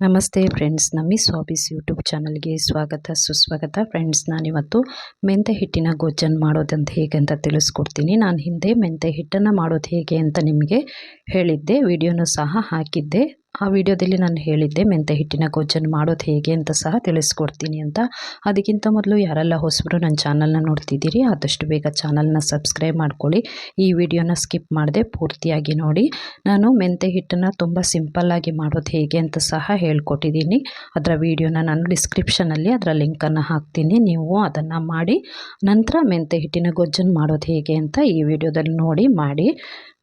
ನಮಸ್ತೆ ಫ್ರೆಂಡ್ಸ್, ನಮ್ಮಿ ಸ್ವಾಬೀಸ್ ಯೂಟ್ಯೂಬ್ ಚಾನಲ್ಗೆ ಸ್ವಾಗತ, ಸುಸ್ವಾಗತ. ಫ್ರೆಂಡ್ಸ್, ನಾನಿವತ್ತು ಮೆಂತೆ ಹಿಟ್ಟಿನ ಗೊಜ್ಜನ್ನು ಮಾಡೋದಂತ ಹೇಗೆ ಅಂತ ತಿಳಿಸ್ಕೊಡ್ತೀನಿ. ನಾನು ಹಿಂದೆ ಮೆಂತೆ ಹಿಟ್ಟನ್ನು ಮಾಡೋದು ಹೇಗೆ ಅಂತ ನಿಮಗೆ ಹೇಳಿದ್ದೆ, ವಿಡಿಯೋನು ಸಹ ಹಾಕಿದ್ದೆ. ಆ ವಿಡಿಯೋದಲ್ಲಿ ನಾನು ಹೇಳಿದ್ದೆ ಮೆಂತೆ ಹಿಟ್ಟಿನ ಗೊಜ್ಜನ್ನು ಮಾಡೋದು ಹೇಗೆ ಅಂತ ಸಹ ತಿಳಿಸ್ಕೊಡ್ತೀನಿ ಅಂತ. ಅದಕ್ಕಿಂತ ಮೊದಲು ಯಾರೆಲ್ಲ ಹೊಸಬರು ನನ್ನ ಚಾನಲ್ನ ನೋಡ್ತಿದ್ದೀರಿ, ಆದಷ್ಟು ಬೇಗ ಚಾನಲ್ನ ಸಬ್ಸ್ಕ್ರೈಬ್ ಮಾಡ್ಕೊಳ್ಳಿ. ಈ ವಿಡಿಯೋನ ಸ್ಕಿಪ್ ಮಾಡದೆ ಪೂರ್ತಿಯಾಗಿ ನೋಡಿ. ನಾನು ಮೆಂತೆ ಹಿಟ್ಟನ್ನು ತುಂಬ ಸಿಂಪಲ್ಲಾಗಿ ಮಾಡೋದು ಹೇಗೆ ಅಂತ ಸಹ ಹೇಳ್ಕೊಟ್ಟಿದ್ದೀನಿ. ಅದರ ವಿಡಿಯೋನ ನಾನು ಡಿಸ್ಕ್ರಿಪ್ಷನಲ್ಲಿ ಅದರ ಲಿಂಕನ್ನು ಹಾಕ್ತೀನಿ, ನೀವು ಅದನ್ನು ಮಾಡಿ, ನಂತರ ಮೆಂತೆ ಹಿಟ್ಟಿನ ಗೊಜ್ಜನ್ನು ಮಾಡೋದು ಹೇಗೆ ಅಂತ ಈ ವಿಡಿಯೋದಲ್ಲಿ ನೋಡಿ ಮಾಡಿ.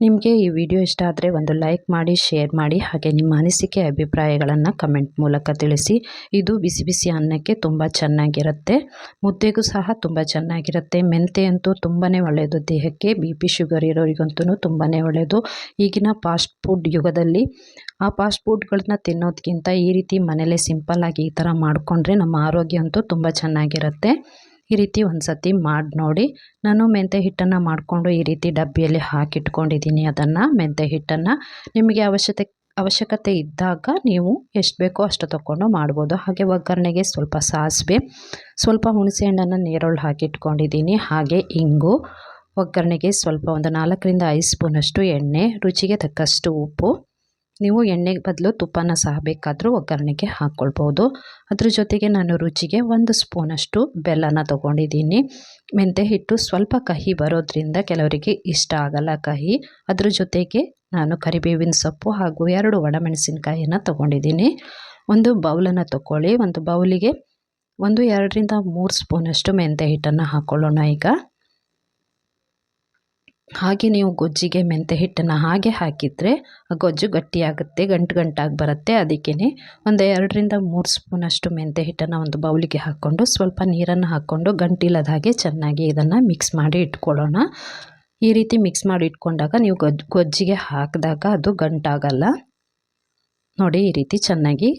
ನಿಮಗೆ ಈ ವಿಡಿಯೋ ಇಷ್ಟ ಆದರೆ ಒಂದು ಲೈಕ್ ಮಾಡಿ, ಶೇರ್ ಮಾಡಿ, ಹಾಗೆ ನಿಮ್ಮ ಅನಿಸಿಕೆ ಅಭಿಪ್ರಾಯಗಳನ್ನು ಕಮೆಂಟ್ ಮೂಲಕ ತಿಳಿಸಿ. ಇದು ಬಿಸಿ ಬಿಸಿ ಅನ್ನಕ್ಕೆ ತುಂಬ ಚೆನ್ನಾಗಿರುತ್ತೆ. ಮುದ್ದೆಗೂ ಸಹ ತುಂಬ ಚೆನ್ನಾಗಿರುತ್ತೆ. ಮೆಂತೆ ಅಂತೂ ತುಂಬಾ ಒಳ್ಳೆಯದು. ದೇಹಕ್ಕೆ ಬಿ ಪಿ ಶುಗರ್ ಇರೋರಿಗಂತೂ ತುಂಬಾ ಒಳ್ಳೆಯದು. ಈಗಿನ ಫಾಸ್ಟ್ ಫುಡ್ ಯುಗದಲ್ಲಿ ಆ ಫಾಸ್ಟ್ ಫುಡ್ಗಳನ್ನ ತಿನ್ನೋದಕ್ಕಿಂತ ಈ ರೀತಿ ಮನೇಲೇ ಸಿಂಪಲ್ಲಾಗಿ ಈ ಥರ ಮಾಡಿಕೊಂಡ್ರೆ ನಮ್ಮ ಆರೋಗ್ಯ ಅಂತೂ ತುಂಬ ಚೆನ್ನಾಗಿರುತ್ತೆ. ಈ ರೀತಿ ಒಂದು ಸತಿ ಮಾಡಿ ನೋಡಿ. ನಾನು ಮೆಂತೆ ಹಿಟ್ಟನ್ನು ಮಾಡಿಕೊಂಡು ಈ ರೀತಿ ಡಬ್ಬಿಯಲ್ಲಿ ಹಾಕಿಟ್ಕೊಂಡಿದ್ದೀನಿ. ಅದನ್ನು ಮೆಂತೆ ಹಿಟ್ಟನ್ನು. ನಿಮಗೆ ಅವಶ್ಯತೆ ಅವಶ್ಯಕತೆ ಇದ್ದಾಗ ನೀವು ಎಷ್ಟು ಬೇಕೋ ಅಷ್ಟು ತಗೊಂಡು ಮಾಡ್ಬೋದು. ಹಾಗೆ ಒಗ್ಗರಣೆಗೆ ಸ್ವಲ್ಪ ಸಾಸಿವೆ, ಸ್ವಲ್ಪ ಹುಣಸೆಹಣ್ಣನ್ನು ನೀರೊಳ್ಳು ಹಾಕಿಟ್ಕೊಂಡಿದ್ದೀನಿ. ಹಾಗೆ ಇಂಗು, ಒಗ್ಗರಣೆಗೆ ಸ್ವಲ್ಪ ಒಂದು ನಾಲ್ಕರಿಂದ ಐದು ಸ್ಪೂನಷ್ಟು ಎಣ್ಣೆ, ರುಚಿಗೆ ತಕ್ಕಷ್ಟು ಉಪ್ಪು. ನೀವು ಎಣ್ಣೆಗೆ ಬದಲು ತುಪ್ಪನ ಸಹ ಬೇಕಾದರೂ ಒಗ್ಗರಣೆಗೆ ಹಾಕ್ಕೊಳ್ಬೋದು. ಅದ್ರ ಜೊತೆಗೆ ನಾನು ರುಚಿಗೆ ಒಂದು ಸ್ಪೂನಷ್ಟು ಬೆಲ್ಲನ ತೊಗೊಂಡಿದ್ದೀನಿ. ಮೆಂತೆ ಹಿಟ್ಟು ಸ್ವಲ್ಪ ಕಹಿ ಬರೋದ್ರಿಂದ ಕೆಲವರಿಗೆ ಇಷ್ಟ ಆಗಲ್ಲ ಕಹಿ. ಅದ್ರ ಜೊತೆಗೆ ನಾನು ಕರಿಬೇವಿನ ಸೊಪ್ಪು ಹಾಗೂ ಎರಡು ಒಣಮೆಣಸಿನಕಾಯಿಯನ್ನು ತೊಗೊಂಡಿದ್ದೀನಿ. ಒಂದು ಬೌಲನ್ನು ತೊಗೊಳ್ಳಿ ಒಂದು ಬೌಲಿಗೆ ಒಂದು ಎರಡರಿಂದ ಮೂರು ಸ್ಪೂನಷ್ಟು ಮೆಂತೆ ಹಿಟ್ಟನ್ನು ಹಾಕ್ಕೊಳ್ಳೋಣ ಈಗ. ಹಾಗೆ ನೀವು ಗೊಜ್ಜಿಗೆ ಮೆಂತ್ಯ ಹಿಟ್ಟನ್ನು ಹಾಗೆ ಹಾಕಿದರೆ ಆ ಗೊಜ್ಜು ಗಟ್ಟಿಯಾಗುತ್ತೆ, ಗಂಟು ಗಂಟಾಗಿ ಬರುತ್ತೆ. ಅದಕ್ಕೇ ಒಂದು ಎರಡರಿಂದ ಮೂರು ಸ್ಪೂನಷ್ಟು ಮೆಂತ್ಯ ಹಿಟ್ಟನ್ನು ಒಂದು ಬೌಲಿಗೆ ಹಾಕ್ಕೊಂಡು ಸ್ವಲ್ಪ ನೀರನ್ನು ಹಾಕ್ಕೊಂಡು ಗಂಟಿಲ್ಲದ ಹಾಗೆ ಚೆನ್ನಾಗಿ ಇದನ್ನು ಮಿಕ್ಸ್ ಮಾಡಿ ಇಟ್ಕೊಳ್ಳೋಣ. ಈ ರೀತಿ ಮಿಕ್ಸ್ ಮಾಡಿ ಇಟ್ಕೊಂಡಾಗ ನೀವು ಗೊಜ್ಜು ಗೊಜ್ಜಿಗೆ ಹಾಕಿದಾಗ ಅದು ಗಂಟಾಗಲ್ಲ. ನೋಡಿ ಈ ರೀತಿ ಚೆನ್ನಾಗಿ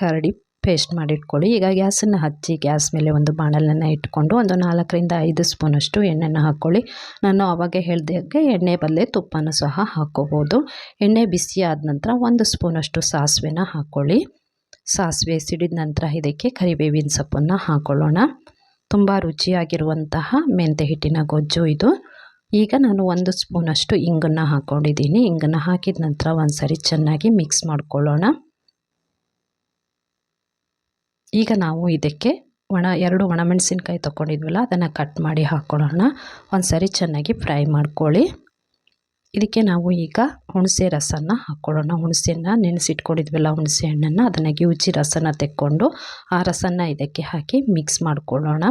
ಕರಡಿ ಪೇಸ್ಟ್ ಮಾಡಿಟ್ಕೊಳ್ಳಿ. ಈಗ ಗ್ಯಾಸನ್ನು ಹಚ್ಚಿ ಗ್ಯಾಸ್ ಮೇಲೆ ಒಂದು ಬಾಣಲನ್ನು ಇಟ್ಕೊಂಡು ಒಂದು ನಾಲ್ಕರಿಂದ ಐದು ಸ್ಪೂನಷ್ಟು ಎಣ್ಣೆನ ಹಾಕ್ಕೊಳ್ಳಿ. ನಾನು ಅವಾಗ ಹೇಳಿದಾಗೆ ಎಣ್ಣೆ ಬದಲೇ ತುಪ್ಪನೂ ಸಹ ಹಾಕ್ಕೋಬೋದು ಎಣ್ಣೆ ಬಿಸಿ ಆದ ನಂತರ ಒಂದು ಸ್ಪೂನಷ್ಟು ಸಾಸಿವೆನ ಹಾಕ್ಕೊಳ್ಳಿ. ಸಾಸಿವೆ ಸಿಡಿದ ನಂತರ ಇದಕ್ಕೆ ಕರಿಬೇವಿನ ಸೊಪ್ಪನ್ನು ಹಾಕ್ಕೊಳ್ಳೋಣ ತುಂಬ ರುಚಿಯಾಗಿರುವಂತಹ ಮೆಂತೆ ಹಿಟ್ಟಿನ ಗೊಜ್ಜು ಇದು. ಈಗ ನಾನು ಒಂದು ಸ್ಪೂನಷ್ಟು ಇಂಗನ್ನು ಹಾಕ್ಕೊಂಡಿದ್ದೀನಿ ಇಂಗನ್ನು ಹಾಕಿದ ನಂತರ ಒಂದು ಸರಿ ಚೆನ್ನಾಗಿ ಮಿಕ್ಸ್ ಮಾಡ್ಕೊಳ್ಳೋಣ. ಈಗ ನಾವು ಇದಕ್ಕೆ ಒಣ, ಎರಡು ಒಣಮೆಣಸಿನ್ಕಾಯಿ ತೊಗೊಂಡಿದ್ವಲ್ಲ ಅದನ್ನು ಕಟ್ ಮಾಡಿ ಹಾಕ್ಕೊಳ್ಳೋಣ ಒಂದು ಸರಿ ಚೆನ್ನಾಗಿ ಫ್ರೈ ಮಾಡ್ಕೊಳ್ಳಿ. ಇದಕ್ಕೆ ನಾವು ಈಗ ಹುಣಸೆ ರಸನ ಹಾಕ್ಕೊಳ್ಳೋಣ ಹುಣಸೆನ ನೆನೆಸಿಟ್ಕೊಂಡಿದ್ವಲ್ಲ, ಹುಣಸೆ ಹಣ್ಣನ್ನು, ಅದನ್ನು ಗಿಜಿ ರಸನ ತೆಕ್ಕೊಂಡು ಆ ರಸನ ಇದಕ್ಕೆ ಹಾಕಿ ಮಿಕ್ಸ್ ಮಾಡ್ಕೊಳ್ಳೋಣ.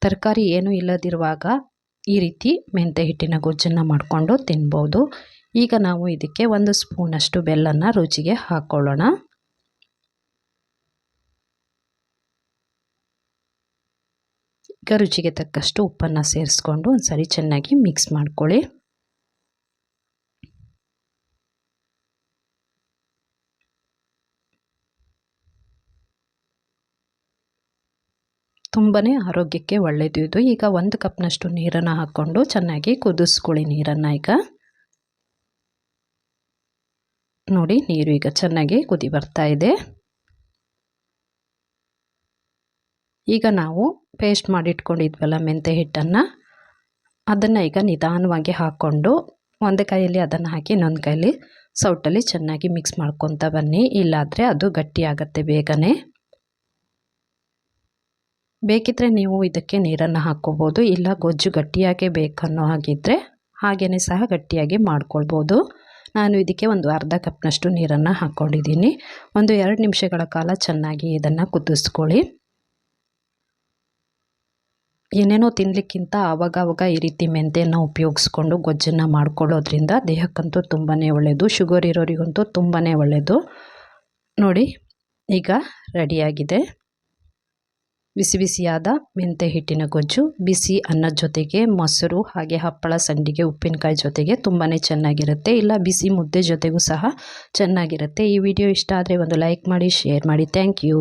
ತರಕಾರಿ ಏನೂ ಇಲ್ಲದಿರುವಾಗ ಈ ರೀತಿ ಮೆಂತೆ ಹಿಟ್ಟಿನ ಗೊಜ್ಜನ್ನು ಮಾಡಿಕೊಂಡು ತಿನ್ಬೋದು. ಈಗ ನಾವು ಇದಕ್ಕೆ ಒಂದು ಸ್ಪೂನಷ್ಟು ಬೆಲ್ಲನ ರುಚಿಗೆ ಹಾಕ್ಕೊಳ್ಳೋಣ ಈಗ ರುಚಿಗೆ ತಕ್ಕಷ್ಟು ಉಪ್ಪನ್ನು ಸೇರಿಸ್ಕೊಂಡು ಒಂದು ಸರಿ ಚೆನ್ನಾಗಿ ಮಿಕ್ಸ್ ಮಾಡ್ಕೊಳ್ಳಿ. ತುಂಬಾ ಆರೋಗ್ಯಕ್ಕೆ ಒಳ್ಳೆಯದು ಇದು. ಈಗ ಒಂದು ಕಪ್ನಷ್ಟು ನೀರನ್ನು ಹಾಕ್ಕೊಂಡು ಚೆನ್ನಾಗಿ ಕುದಿಸ್ಕೊಳ್ಳಿ ನೀರನ್ನು ಈಗ. ನೋಡಿ, ನೀರು ಈಗ ಚೆನ್ನಾಗಿ ಕುದಿ ಬರ್ತಾ ಇದೆ. ಈಗ ನಾವು ಪೇಸ್ಟ್ ಮಾಡಿಟ್ಕೊಂಡಿದ್ವಲ್ಲ ಮೆಂತೆ ಹಿಟ್ಟನ್ನು, ಅದನ್ನು ಈಗ ನಿಧಾನವಾಗಿ ಹಾಕ್ಕೊಂಡು ಒಂದು ಕೈಯಲ್ಲಿ ಅದನ್ನು ಹಾಕಿ ಇನ್ನೊಂದು ಕೈಯಲ್ಲಿ ಸೌಟಲ್ಲಿ ಚೆನ್ನಾಗಿ ಮಿಕ್ಸ್ ಮಾಡ್ಕೊತ ಬನ್ನಿ. ಇಲ್ಲಾದರೆ ಅದು ಗಟ್ಟಿಯಾಗತ್ತೆ ಬೇಗನೆ. ಬೇಕಿದ್ದರೆ ನೀವು ಇದಕ್ಕೆ ನೀರನ್ನು ಹಾಕ್ಕೋಬೋದು. ಇಲ್ಲ ಗೊಜ್ಜು ಗಟ್ಟಿಯಾಗೇ ಬೇಕನ್ನೋ ಹಾಗಿದ್ದರೆ ಹಾಗೆಯೇ ಸಹ ಗಟ್ಟಿಯಾಗಿ ಮಾಡ್ಕೊಳ್ಬೋದು. ನಾನು ಇದಕ್ಕೆ ಒಂದು ಅರ್ಧ ಕಪ್ನಷ್ಟು ನೀರನ್ನು ಹಾಕ್ಕೊಂಡಿದ್ದೀನಿ. ಒಂದು ಎರಡು ನಿಮಿಷಗಳ ಕಾಲ ಚೆನ್ನಾಗಿ ಇದನ್ನು ಕುದಿಸ್ಕೊಳ್ಳಿ. ಏನೇನೋ ತಿನ್ನಲಿಕ್ಕಿಂತ ಆವಾಗವಾಗ ಈ ರೀತಿ ಮೆಂತೆಯನ್ನು ಉಪಯೋಗಿಸ್ಕೊಂಡು ಗೊಜ್ಜನ್ನು ಮಾಡ್ಕೊಳ್ಳೋದ್ರಿಂದ ದೇಹಕ್ಕಂತೂ ತುಂಬಾ ಒಳ್ಳೆಯದು ಶುಗರ್ ಇರೋರಿಗಂತೂ ತುಂಬಾ ಒಳ್ಳೆಯದು ನೋಡಿ, ಈಗ ರೆಡಿಯಾಗಿದೆ. ಬಿಸಿ ಬಿಸಿಯಾದ ಮೆಂತೆ ಹಿಟ್ಟಿನ ಗೊಜ್ಜು, ಬಿಸಿ ಅನ್ನದ ಜೊತೆಗೆ ಮೊಸರು ಹಾಗೆ ಹಪ್ಪಳ ಸಂಡಿಗೆ ಉಪ್ಪಿನಕಾಯಿ ಜೊತೆಗೆ ತುಂಬಾ ಚೆನ್ನಾಗಿರುತ್ತೆ. ಇಲ್ಲ, ಬಿಸಿ ಮುದ್ದೆ ಜೊತೆಗೂ ಸಹ ಚೆನ್ನಾಗಿರುತ್ತೆ. ಈ ವಿಡಿಯೋ ಇಷ್ಟ ಆದರೆ ಒಂದು ಲೈಕ್ ಮಾಡಿ, ಶೇರ್ ಮಾಡಿ. Thank you.